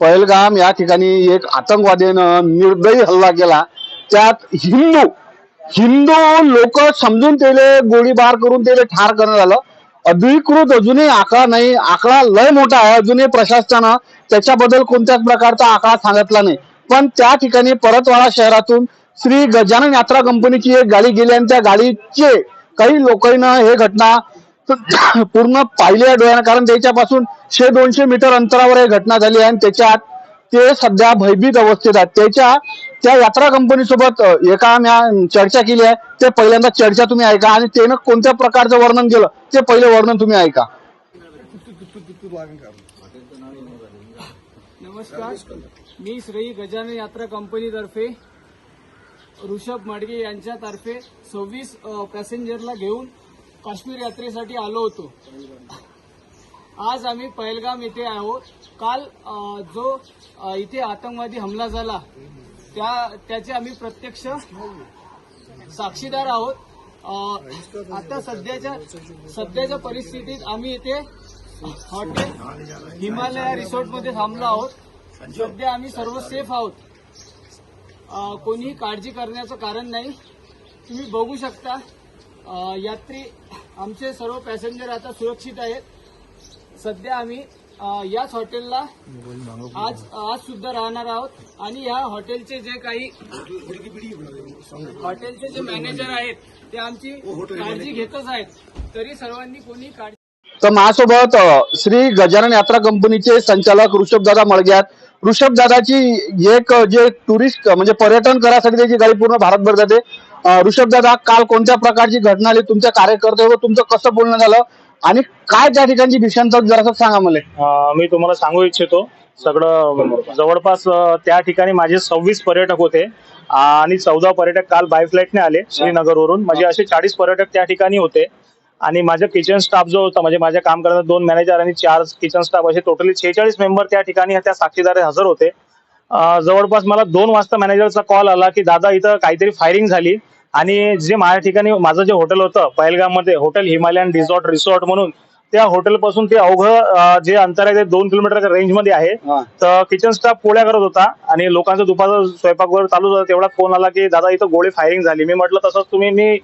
पहलगाम या ठिकाणी एक आतंकवादीनं निर्दयी हल्ला केला. त्यात हिंदू हिंदू लोक समजून त्याले गोळीबार करून त्याला ठार करण्यात आलं. अधिकृत अजूनही आकडा नाही. आकडा लय मोठा आहे. अजूनही प्रशासनानं त्याच्याबद्दल कोणत्याच प्रकारचा आकडा सांगितला नाही. पण त्या ठिकाणी परतवाडा शहरातून श्री गजानन यात्रा कंपनीची एक गाडी गेली आणि त्या गाडीचे काही लोकांना हे घटना पूर्ण पाहिली आहे डोळ्यानं कारण त्याच्यापासून शे दोनशे मीटर अंतरावर ही घटना झाली आहे आणि त्याच्यात ते सध्या भयभीत अवस्थेत आहेत. त्याच्या त्या यात्रा कंपनी सोबत एका म्या चर्चा केली आहे. ते पहिल्यांदा चर्चा तुम्ही ऐका आणि त्यानं कोणत्या प्रकारचं वर्णन केलं ते पहिले वर्णन तुम्ही ऐका. नमस्कार. मी श्री गजानन यात्रा कंपनीतर्फे ऋषभ माडगे यांच्यातर्फे सव्वीस पॅसेंजरला घेऊन काश्मीर यात्रेसाठी आलो होतो. आज आम्ही पहलगाम येथे आहोत. काल जो इथे आतंकवादी हमला झाला त्या त्याचे आम्ही प्रत्यक्ष साक्षीदार आहोत. आता सध्याच्या सध्याच्या परिस्थितीत आम्ही इथे हॉटेल हिमालया रिसॉर्टमध्ये थांबलो आहोत. सध्या आम्ही सर्व सेफ आहोत. कोणीही काळजी करण्याचं कारण नाही. तुम्ही बघू शकता यात्री आमचे सर्व पॅसेंजर आता सुरक्षित आहेत. सध्या आम्ही याच हॉटेलला आज आज सुद्धा राहणार आहोत. आणि या हॉटेलचे जे काही हॉटेलचे जे मॅनेजर आहेत ते आमची काळजी घेतच आहेत. तरी सर्वांनी कोणी काळजी तर माझ्यासोबत श्री गजानन यात्रा कंपनीचे संचालक ऋषभदादा मळग्यात ऋषभ दादाची एक जे टुरिस्ट म्हणजे पर्यटन करायसाठी त्याची गाडी पूर्ण भारतभर जाते. ऋषभ दादा काल कोणत्या प्रकारची घटना आली? तुमच्या कार्यकर्त्यावर तुमचं कसं बोलणं झालं? आणि काय त्या ठिकाणची भीषण जरा सांगा मला. मी तुम्हाला सांगू इच्छितो. सगळं जवळपास त्या ठिकाणी माझे सव्वीस पर्यटक होते. आणि चौदा पर्यटक काल बाय फ्लाईटने आले श्रीनगरवरून. म्हणजे असे चाळीस पर्यटक त्या ठिकाणी होते. आणि माझा किचन स्टाफ जो होता म्हणजे माझ्या काम करणारे दोन मॅनेजर आणि चार किचन स्टाफ असे टोटली छेचाळीस मेंबर त्या ठिकाणी त्या साक्षीदार हजर होते. जवळपास मला दोन वाजता मॅनेजरचा कॉल आला की दादा इथं काहीतरी फायरिंग झाली. आणि जे माझ्या ठिकाणी माझं जे हॉटेल होतं पहलगाममध्ये हॉटेल हिमालयन रिसॉर्ट रिसॉर्ट म्हणून त्या हॉटेल पासून ते अवघं जे अंतर आहे ते दोन किलोमीटर रेंजमध्ये आहे. तर किचन स्टाफ पोळ्या करत होता आणि लोकांचं दुपारचं स्वयंपाक वगैरे चालू होता. तेवढा फोन आला की दादा इथं गोळी फायरिंग झाली. मी म्हटलं तसंच तुम्ही मी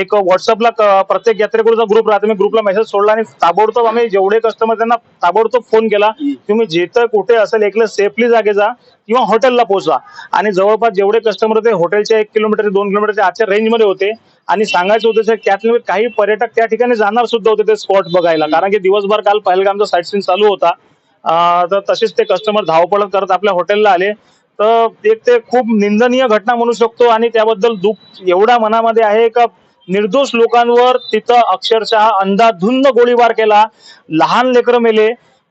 एक व्हॉट्सअपला प्रत्येक यात्रेकरूचा ग्रुप राहतो. मी ग्रुपला मेसेज सोडला आणि ताबडतोब आम्ही जेवढे कस्टमर त्यांना ताबडतोब फोन केला. तुम्ही जिथं कुठे असेल एकलं सेफली जागे जा किंवा हॉटेलला पोहोचा आणि जवळपास जेवढे कस्टमर होते हॉटेलच्या एक किलोमीटर दोन किलोमीटरच्या आजच्या रेंजमध्ये होते आणि सांगायचं होतं सर त्यातले काही पर्यटक त्या ठिकाणी जाणार सुद्धा होते ते स्पॉट बघायला. कारण की दिवसभर काल पहलगामचा साईट सीन चालू होता. तर तसेच ते कस्टमर धावपळ करत आपल्या हॉटेलला आले. तर एक ते खूप निंदनीय घटना म्हणू शकतो आणि त्याबद्दल दुःख एवढा मनामध्ये आहे का निर्दोष लोकांवर तिथं अक्षरशः अंधाधुंद गोळीबार केला. लहान लेकरं मेले.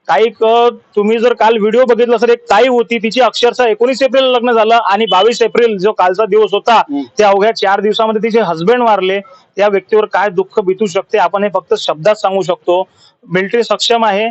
काही क- तुम्ही जर काल व्हिडिओ बघितला तर एक ताई होती तिची अक्षरशः एकोणीस एप्रिल लग्न झालं आणि बावीस एप्रिल जो कालचा दिवस होता त्या अवघ्या चार दिवसामध्ये तिचे हस्बंड वारले. त्या व्यक्तीवर काय दुःख बितू शकते आपण हे फक्त शब्दात सांगू शकतो. मिलिटरी सक्षम आहे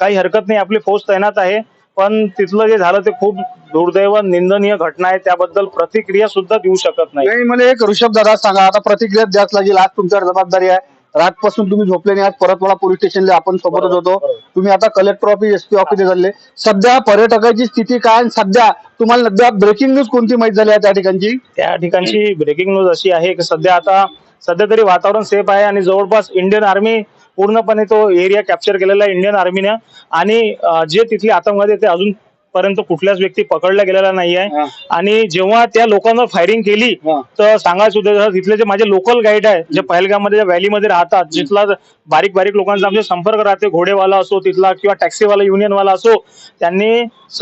काही हरकत नाही आपली फौज तैनात आहे पण तिथलं जे झालं ते खूप दुर्दैव निंदनीय घटना आहे त्याबद्दल प्रतिक्रिया सुद्धा देऊ शकत नाही. नाही मला एक ऋषभ दादा सांगा आता प्रतिक्रिया द्याच लागेल आज तुमच्यावर जबाबदारी आहे. रातपासून तुम्ही झोपले नाही आज परतवाडा पोलीस स्टेशनला आपण सोबतच होतो. तुम्ही आता कलेक्टर ऑफिस एसपी ऑफिस झाले. सध्या पर्यटकाची स्थिती काय आणि सध्या तुम्हाला सध्या ब्रेकिंग न्यूज कोणती माहिती झाली आहे त्या ठिकाणची? त्या ठिकाणची ब्रेकिंग न्यूज अशी आहे की सध्या आता सध्या तरी वातावरण सेफ आहे आणि जवळपास इंडियन आर्मी पूर्णपणे तो एरिया कॅप्चर केलेला आहे इंडियन आर्मीने आणि जे तिथले आतंकवादी ते अजून पर्यंत कुठल्याच व्यक्ती पकडला गेलेला नाही आहे. आणि जेव्हा त्या लोकांवर फायरिंग केली. तर सांगायचं होतं तिथले जे माझे लोकल गाईड आहे जे पहलगाममध्ये ज्या व्हॅलीमध्ये राहतात जिथला बारीक बारीक लोकांचा आमचे संपर्क राहते. घोडेवाला असो तिथला किंवा टॅक्सीवाला युनियनवाला असो त्यांनी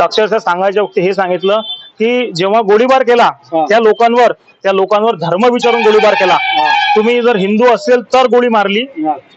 अक्षरशः सांगायच्या वक्ती हे सांगितलं की जेव्हा गोळीबार केला. त्या लोकांवर त्या लोकांवर धर्म विचारून गोळीबार केला. तुम्ही जर हिंदू असेल तर गोळी मारली.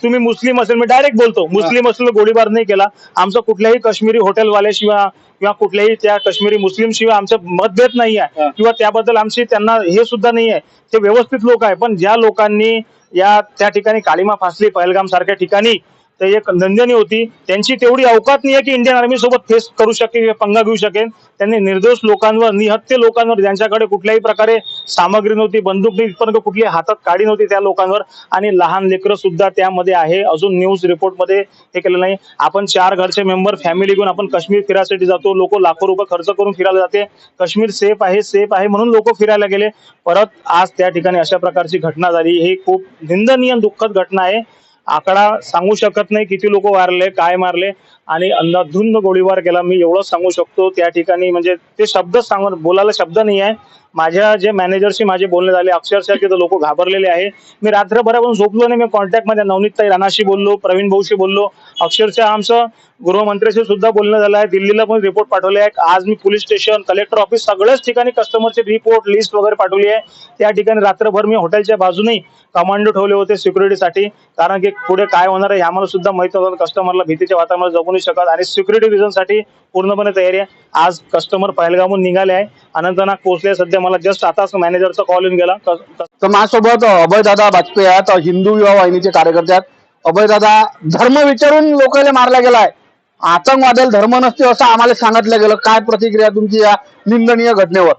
तुम्ही मुस्लिम असेल मी डायरेक्ट बोलतो. मुस्लिम असेल गोळीबार नाही केला. आमचं कुठल्याही काश्मीरी हॉटेलवाल्याशिवाय किंवा कुठल्याही त्या काश्मीरी मुस्लिम शिवाय आमचं मतभेद नाही आहे. किंवा त्याबद्दल आमची त्यांना हे सुद्धा नाही आहे ते व्यवस्थित लोक आहे पण ज्या लोकांनी या त्या ठिकाणी काळीमा फासली पहलगाम सारख्या ठिकाणी ते एक नंदनी होती. त्यांची तेवढी अवकात नाही आहे की इंडियन आर्मी सोबत फेस करू शकेल पंगा घेऊ शकेल. त्यांनी निर्दोष लोकांवर निहत्य लोकांवर ज्यांच्याकडे कुठल्याही प्रकारे सामग्री नव्हती बंदूक नाही इथपर्यंत कुठली हातात काडी नव्हती त्या लोकांवर. आणि लहान लेकरं सुद्धा त्यामध्ये आहे. अजून न्यूज रिपोर्टमध्ये हे केलं नाही. आपण चार घरचे मेंबर फॅमिली घेऊन आपण काश्मीर फिरायसाठी जातो. लोक लाखो रुपये खर्च करून फिरायला जाते. काश्मीर सेफ आहे सेफ आहे म्हणून लोक फिरायला गेले. परत आज त्या ठिकाणी अशा प्रकारची घटना झाली. ही खूप निंदनीय दुःखद घटना आहे. आकडा सांगू शकत नाही किती लोक वारले काय मारले. आणि अंधाधुंद गोळीबार केला. मी एवढं सांगू शकतो त्या ठिकाणी. म्हणजे ते शब्द सांगून बोलायला शब्द नाही आहे. माझ्या जे मॅनेजरशी माझे बोलणे झाले अक्षरशः तिथं लोक घाबरलेले आहे. मी रात्रभरापासून झोपलो नाही मी कॉन्टॅक्टमध्ये नवनीतताई राणाशी बोललो प्रवीण भाऊशी बोललो. अक्षरशः आमचं गृहमंत्र्याशी सुद्धा बोलणं झालं आहे दिल्लीला पण रिपोर्ट पाठवले आहे. आज मी पोलीस स्टेशन कलेक्टर ऑफिस सगळ्याच ठिकाणी कस्टमरचे रिपोर्ट लिस्ट वगैरे पाठवली आहे. त्या ठिकाणी रात्रभर मी हॉटेलच्या बाजूने कमांडो ठेवले होते सिक्युरिटीसाठी कारण की पुढे काय होणार आहे आम्हाला सुद्धा माहीत होतं. कस्टमरला भीतीच्या वातावरणात जगू नाही शकत आणि सिक्युरिटी रिझनसाठी पूर्णपणे तयारी आहे. आज कस्टमर पहलगामहून निघाले आहे. अनंतनाग पोहोचले सध्या मला जस्ट आताच मॅनेजरचा कॉल येऊन गेला. तर माझ्यासोबत अभयदादा वाजपेयी आहेत हिंदू युवा वाहिनीचे कार्यकर्ते आहेत. अभयदादा धर्म विचारून लोकांना मारला गेलाय. आतंकवादाला धर्म नसते असं आम्हाला सांगितलं गेलं. काय प्रतिक्रिया तुमची या निंदनीय घटनेवर?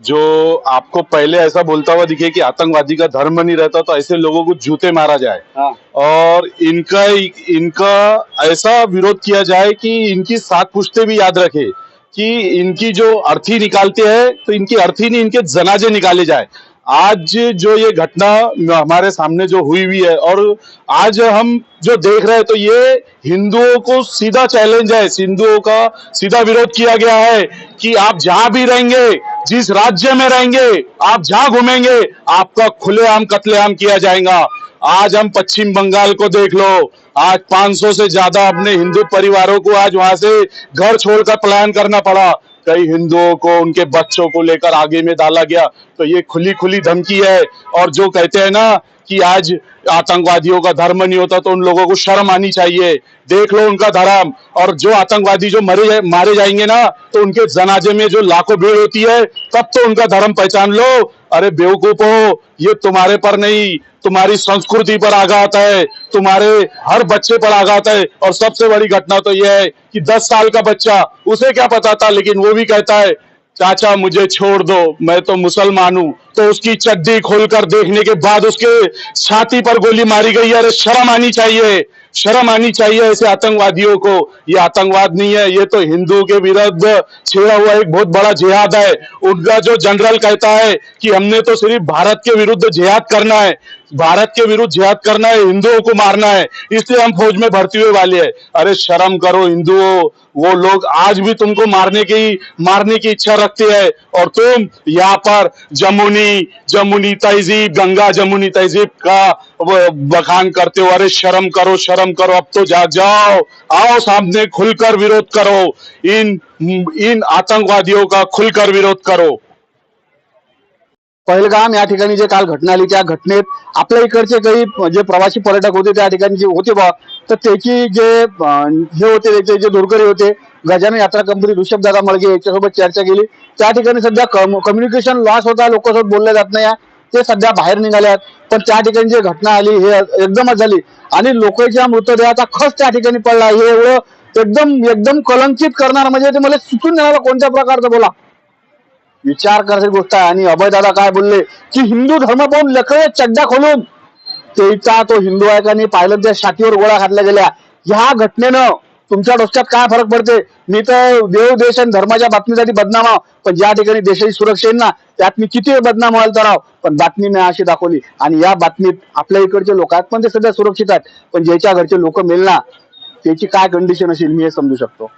जो आपको पहले ऐसा बोलता हुआ दिखे कि आतंकवादी का धर्म नहीं रहता तो ऐसे लोगों को जूते मारा जाए। और इनका इनका ऐसा विरोध किया जाए कि इनकी सात पुश्ते भी याद रखे। कि इनकी जो अर्थी निकालते हैं तो इनकी अर्थी नहीं इनके जनाजे निकाले जाए। आज जो ये घटना हमारे सामने जो हुई हुई है, और आज हम जो देख रहे हैं तो ये हिंदुओं को सीधा चैलेंज है, हिंदुओं का सीधा विरोध किया गया है कि आप जहाँ भी रहेंगे, जिस राज्य में रहेंगे, आप जहाँ घूमेंगे, आपका खुलेआम कत्लेआम किया जाएगा। आज हम पश्चिम बंगाल को देख लो, आज 500 से ज़्यादा अपने हिंदू परिवारों को आज वहाँ से घर छोड़कर पलायन करना पड़ा। कई हिंदुओं को उनके बच्चों को लेकर आगे में डाला गया। तो ये खुली खुली धमकी है। और जो कहते हैं ना कि आज आतंकवादियों का धर्म नहीं होता तो उन लोगों को शर्म आनी चाहिए। देख लो उनका धर्म। और जो आतंकवादी जो मरे मारे जाएँगे ना तो उनके जनाजे में जो लाखों भीड़ होती है, तब तो उनका धर्म पहचान लो। अरे बेवकूफ़ हो, ये तुम्हारे पर नहीं, तुम्हारी संस्कृति पर आघात है, तुम्हारे हर बच्चे पर आघात है। और सबसे बड़ी घटना तो यह है कि दस साल का बच्चा, उसे क्या पता था, लेकिन वो भी कहता है चाचा मुझे छोड़ दो, मैं तो मुसलमान हूँ। तो उसकी चड्डी खोलकर देखने के बाद उसके छाती पर गोली मारी गई। अरे, शर्म आनी चाहिए, शर्म आनी चाहिए ऐसे आतंकवादियों को। ये आतंकवाद नहीं है, ये तो हिंदुओं के विरुद्ध छेड़ा हुआ एक बहुत बड़ा जिहाद है। उनका जो जनरल कहता है कि हमने तो सिर्फ़ भारत के विरुद्ध जिहाद करना है। भारत के विरुद्ध जिहाद करना है, हिंदुओं को मारना है, इसलिए हम फौज में भर्ती हुए वाले हैं। अरे शर्म करो हिंदुओं, वो लोग आज भी तुमको मारने की मारने की इच्छा रखते हैं। और तुम यहाँ पर जमुनी जमुनी तहजीब, गंगा जमुनी तहजीब का बखान करते हो। अरे शर्म करो शर्म करो, अब तो जाग जाओ, आओ सामने, खुलकर विरोध करो। इन इन आतंकवादियों का खुलकर विरोध करो। पहलगाम या ठिकाणी जे काल घटना आली त्या घटनेत आपल्या इकडचे काही जे प्रवासी पर्यटक होते त्या ठिकाणी जे होते बा तर त्याची जे हे होते त्याचे जे दुरकरी होते गजानन यात्रा कंपनी ऋषभदादा मळगे याच्यासोबत चर्चा केली. त्या ठिकाणी सध्या कम्युनिकेशन लॉस होता लोकांसोबत बोलले जात नाही आहे. ते सध्या बाहेर निघाले आहेत. पण त्या ठिकाणी जी घटना आली हे एकदमच झाली. आणि लोकांच्या मृतदेहाचा खस त्या ठिकाणी पडला. हे एवढं एकदम एकदम कलंकित करणार म्हणजे ते मला सुचून देणार कोणत्या प्रकारचं बोला? विचार करायची गोष्ट आहे. आणि अभयदादा काय बोलले? की हिंदू धर्म पाहून लकडे चड्डा खोलून तेचा तो हिंदू आहे का नाही पाहिलं त्या छातीवर गोळ्या घातल्या गेल्या. ह्या घटनेनं तुमच्या डोक्यात काय फरक पडते? मी तर देव देश आणि धर्माच्या बातमीसाठी बदनाम आहो. पण ज्या ठिकाणी देशाची सुरक्षा येईल ना? त्यात मी किती बदनाम व्हायला तर आहो. पण बातमी मी अशी दाखवली. आणि या बातमीत आपल्या इकडचे लोक आहेत पण ते सध्या सुरक्षित आहेत. पण ज्याच्या घरचे लोक मिळणार त्याची काय कंडिशन असेल मी हे समजू शकतो.